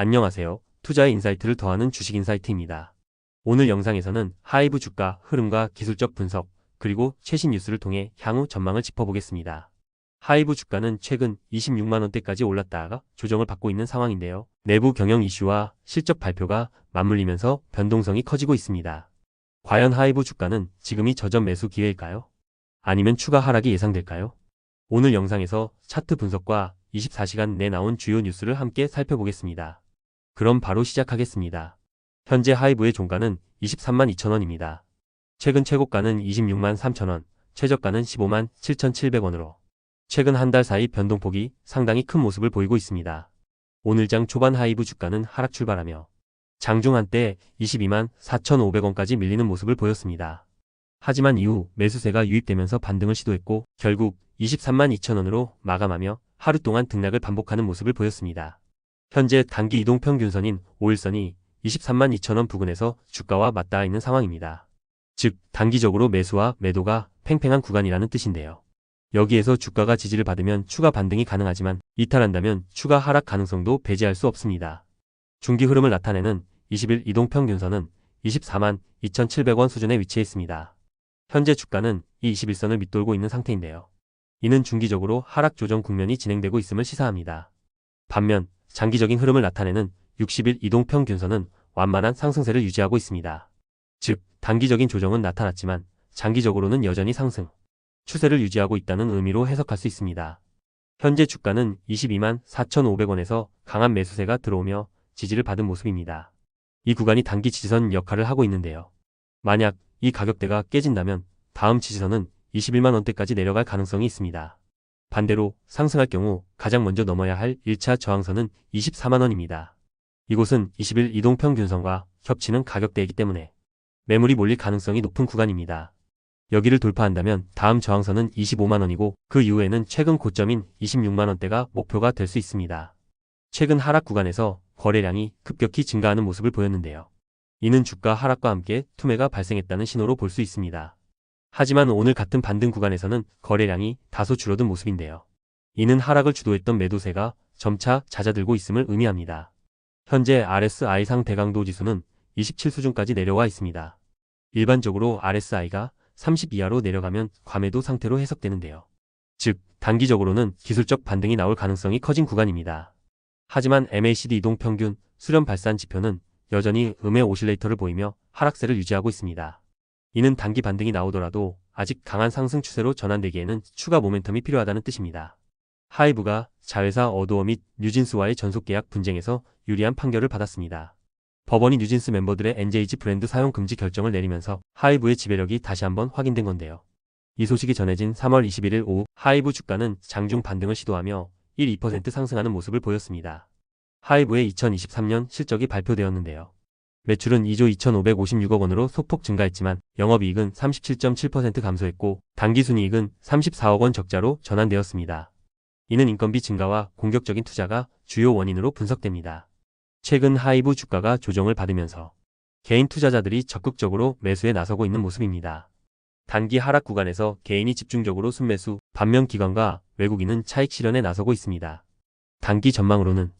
안녕하세요. 투자의 인사이트를 더하는 주식 인사이트입니다. 오늘 영상에서는 하이브 주가 흐름과 기술적 분석, 그리고 최신 뉴스를 통해 향후 전망을 짚어보겠습니다. 하이브 주가는 최근 26만원대까지 올랐다가 조정을 받고 있는 상황인데요. 내부 경영 이슈와 실적 발표가 맞물리면서 변동성이 커지고 있습니다. 과연 하이브 주가는 지금이 저점 매수 기회일까요? 아니면 추가 하락이 예상될까요? 오늘 영상에서 차트 분석과 24시간 내 나온 주요 뉴스를 함께 살펴보겠습니다. 그럼 바로 시작하겠습니다. 현재 하이브의 종가는 23만 2천원입니다. 최근 최고가는 26만 3천원, 최저가는 15만 7,700원으로 최근 한 달 사이 변동폭이 상당히 큰 모습을 보이고 있습니다. 오늘장 초반 하이브 주가는 하락 출발하며 장중 한때 22만 4,500원까지 밀리는 모습을 보였습니다. 하지만 이후 매수세가 유입되면서 반등을 시도했고 결국 23만 2천원으로 마감하며 하루 동안 등락을 반복하는 모습을 보였습니다. 현재 단기 이동 평균선인 5일선이 23만 2천원 부근에서 주가와 맞닿아 있는 상황입니다. 즉 단기적으로 매수와 매도가 팽팽한 구간이라는 뜻인데요. 여기에서 주가가 지지를 받으면 추가 반등이 가능하지만 이탈한다면 추가 하락 가능성도 배제할 수 없습니다. 중기 흐름을 나타내는 20일 이동평균선은 24만 2,700원 수준에 위치해 있습니다. 현재 주가는 이 21선을 밑돌고 있는 상태인데요. 이는 중기적으로 하락 조정 국면이 진행되고 있음을 시사합니다. 반면 장기적인 흐름을 나타내는 60일 이동평균선은 완만한 상승세를 유지하고 있습니다. 즉 단기적인 조정은 나타났지만 장기적으로는 여전히 상승 추세를 유지하고 있다는 의미로 해석할 수 있습니다. 현재 주가는 22만 4,500원에서 강한 매수세가 들어오며 지지를 받은 모습입니다. 이 구간이 단기 지지선 역할을 하고 있는데요. 만약 이 가격대가 깨진다면 다음 지지선은 21만 원대까지 내려갈 가능성이 있습니다. 반대로 상승할 경우 가장 먼저 넘어야 할 1차 저항선은 24만 원입니다. 이곳은 20일 이동평균선과 겹치는 가격대이기 때문에 매물이 몰릴 가능성이 높은 구간입니다. 여기를 돌파한다면 다음 저항선은 25만 원이고 그 이후에는 최근 고점인 26만 원대가 목표가 될 수 있습니다. 최근 하락 구간에서 거래량이 급격히 증가하는 모습을 보였는데요. 이는 주가 하락과 함께 투매가 발생했다는 신호로 볼 수 있습니다. 하지만 오늘 같은 반등 구간에서는 거래량이 다소 줄어든 모습인데요. 이는 하락을 주도했던 매도세가 점차 잦아들고 있음을 의미합니다. 현재 RSI상 대강도 지수는 27 수준까지 내려와 있습니다. 일반적으로 RSI가 30 이하로 내려가면 과매도 상태로 해석되는데요. 즉, 단기적으로는 기술적 반등이 나올 가능성이 커진 구간입니다. 하지만 MACD 이동평균 수렴 발산 지표는 여전히 음의 오실레이터를 보이며 하락세를 유지하고 있습니다. 이는 단기 반등이 나오더라도 아직 강한 상승 추세로 전환되기에는 추가 모멘텀이 필요하다는 뜻입니다. 하이브가 자회사 어도어 및 뉴진스와의 전속계약 분쟁에서 유리한 판결을 받았습니다. 법원이 뉴진스 멤버들의 NJG 브랜드 사용 금지 결정을 내리면서 하이브의 지배력이 다시 한번 확인된 건데요. 이 소식이 전해진 3월 21일 오후 하이브 주가는 장중 반등을 시도하며 1.2% 상승하는 모습을 보였습니다. 하이브의 2023년 실적이 발표되었는데요. 매출은 2조 2,556억 원으로 소폭 증가했지만 영업이익은 37.7% 감소했고 당기순이익은 34억 원 적자로 전환되었습니다. 이는 인건비 증가와 공격적인 투자가 주요 원인으로 분석됩니다. 최근 하이브 주가가 조정을 받으면서 개인 투자자들이 적극적으로 매수에 나서고 있는 모습입니다. 단기 하락 구간에서 개인이 집중적으로 순매수, 반면 기관과 외국인은 차익 실현에 나서고 있습니다. 단기 전망으로는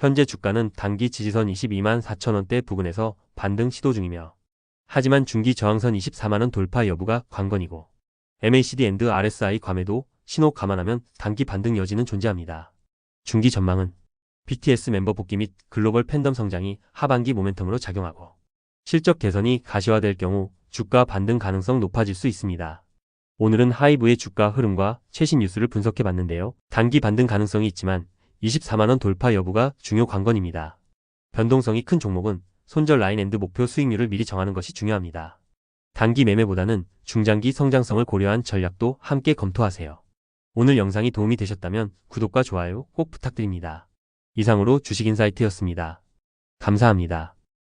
현재 주가는 단기 지지선 22만 4천원대 부근에서 반등 시도 중이며 하지만 중기 저항선 24만원 돌파 여부가 관건이고 MACD 앤드 RSI 과매도 신호 감안하면 단기 반등 여지는 존재합니다. 중기 전망은 BTS 멤버 복귀 및 글로벌 팬덤 성장이 하반기 모멘텀으로 작용하고 실적 개선이 가시화될 경우 주가 반등 가능성 높아질 수 있습니다. 오늘은 하이브의 주가 흐름과 최신 뉴스를 분석해 봤는데요. 단기 반등 가능성이 있지만 24만원 돌파 여부가 중요 관건입니다. 변동성이 큰 종목은 손절 라인 앤드 목표 수익률을 미리 정하는 것이 중요합니다. 단기 매매보다는 중장기 성장성을 고려한 전략도 함께 검토하세요. 오늘 영상이 도움이 되셨다면 구독과 좋아요 꼭 부탁드립니다. 이상으로 주식인사이트였습니다. 감사합니다.